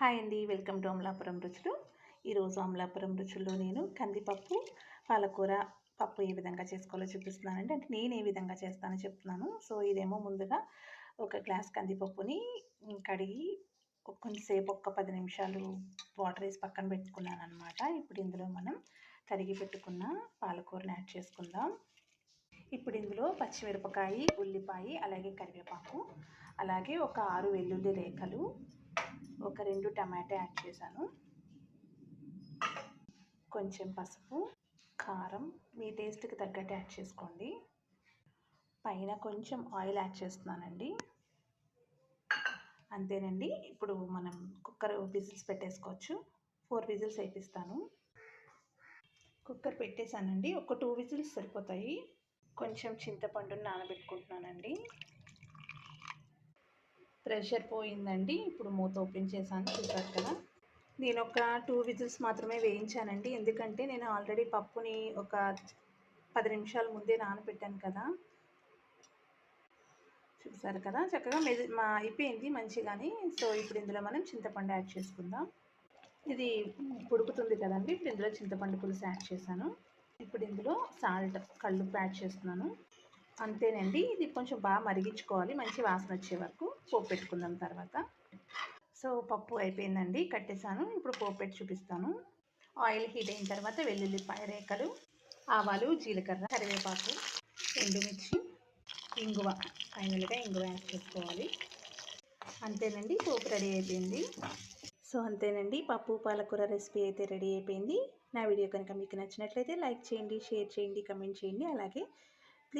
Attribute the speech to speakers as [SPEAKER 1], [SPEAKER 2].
[SPEAKER 1] Hi అండి welcome to Amalapuram రుచులు. ఈరోజు అమలాపురం రుచుల్లో నేను కందిపప్పు పాలకూర పప్పు ఏ విధంగా చేసుకోవాలో చూపిస్తున్నానండి. అంటే నేను ఏ విధంగా చేస్తానో చెప్తున్నాను. సో ఇదేమో ముందుగా ఒక గ్లాస్ కందిపప్పుని కడిగి కొంచెంసేపు ఒక్క పది నిమిషాలు వాటర్ వేసి పక్కన పెట్టుకున్నాను అనమాట ఇప్పుడు ఇందులో మనం తరిగి పెట్టుకున్న పాలకూరని యాడ్ చేసుకుందాం. ఇప్పుడు ఇందులో పచ్చిమిరపకాయ ఉల్లిపాయ అలాగే కరివేపాకు అలాగే ఒక ఆరు వెల్లుల్లి రేఖలు ఒక రెండు టమాటా యాడ్ చేశాను. కొంచెం పసుపు కారం మీ టేస్ట్కి తగ్గట్టు యాడ్ చేసుకోండి. పైన కొంచెం ఆయిల్ యాడ్ చేస్తున్నానండి. అంతేనండి. ఇప్పుడు మనం కుక్కర్ విజిల్స్ పెట్టేసుకోవచ్చు. ఫోర్ విజిల్స్ వేపిస్తాను. కుక్కర్ పెట్టేశానండి. ఒక టూ విజిల్స్ సరిపోతాయి. కొంచెం చింతపండుని నానబెట్టుకుంటున్నానండి. ప్రెషర్ పోయిందండి. ఇప్పుడు మూత ఓపెన్ చేశాను చూసారు కదా. నేను ఒక టూ విజిల్స్ మాత్రమే వేయించానండి. ఎందుకంటే నేను ఆల్రెడీ పప్పుని ఒక పది నిమిషాల ముందే నానబెట్టాను కదా. చూసారు కదా చక్కగా మెజ మా అయిపోయింది మంచిగాని. సో ఇప్పుడు ఇందులో మనం చింతపండు యాడ్ చేసుకుందాం. ఇది ఉడుకుతుంది కదండి ఇప్పుడు ఇందులో చింతపండు పులుసు యాడ్ చేశాను. ఇప్పుడు ఇందులో సాల్ట్ కళ్ళుప్పు యాడ్ చేస్తున్నాను. అంతేనండి ఇది కొంచెం బాగా మరిగించుకోవాలి మంచి వాసన వచ్చే వరకు. పోపు పెట్టుకుందాం తర్వాత. సో పప్పు అయిపోయిందండి కట్టేశాను. ఇప్పుడు పోపు పెట్టి చూపిస్తాను. ఆయిల్ హీట్ అయిన తర్వాత వెల్లుల్లిపాయ రేఖలు ఆవాలు జీలకర్ర కరివేపాకు ఎండుమిర్చి ఇంగువ. ఫైనల్గా ఇంగువ యాడ్ చేసుకోవాలి. అంతేనండి పోపు రెడీ అయిపోయింది. సో అంతేనండి పప్పు పాలకూర రెసిపీ అయితే రెడీ అయిపోయింది. నా వీడియో కనుక మీకు నచ్చినట్లయితే లైక్ చేయండి షేర్ చేయండి కమెంట్ చేయండి. అలాగే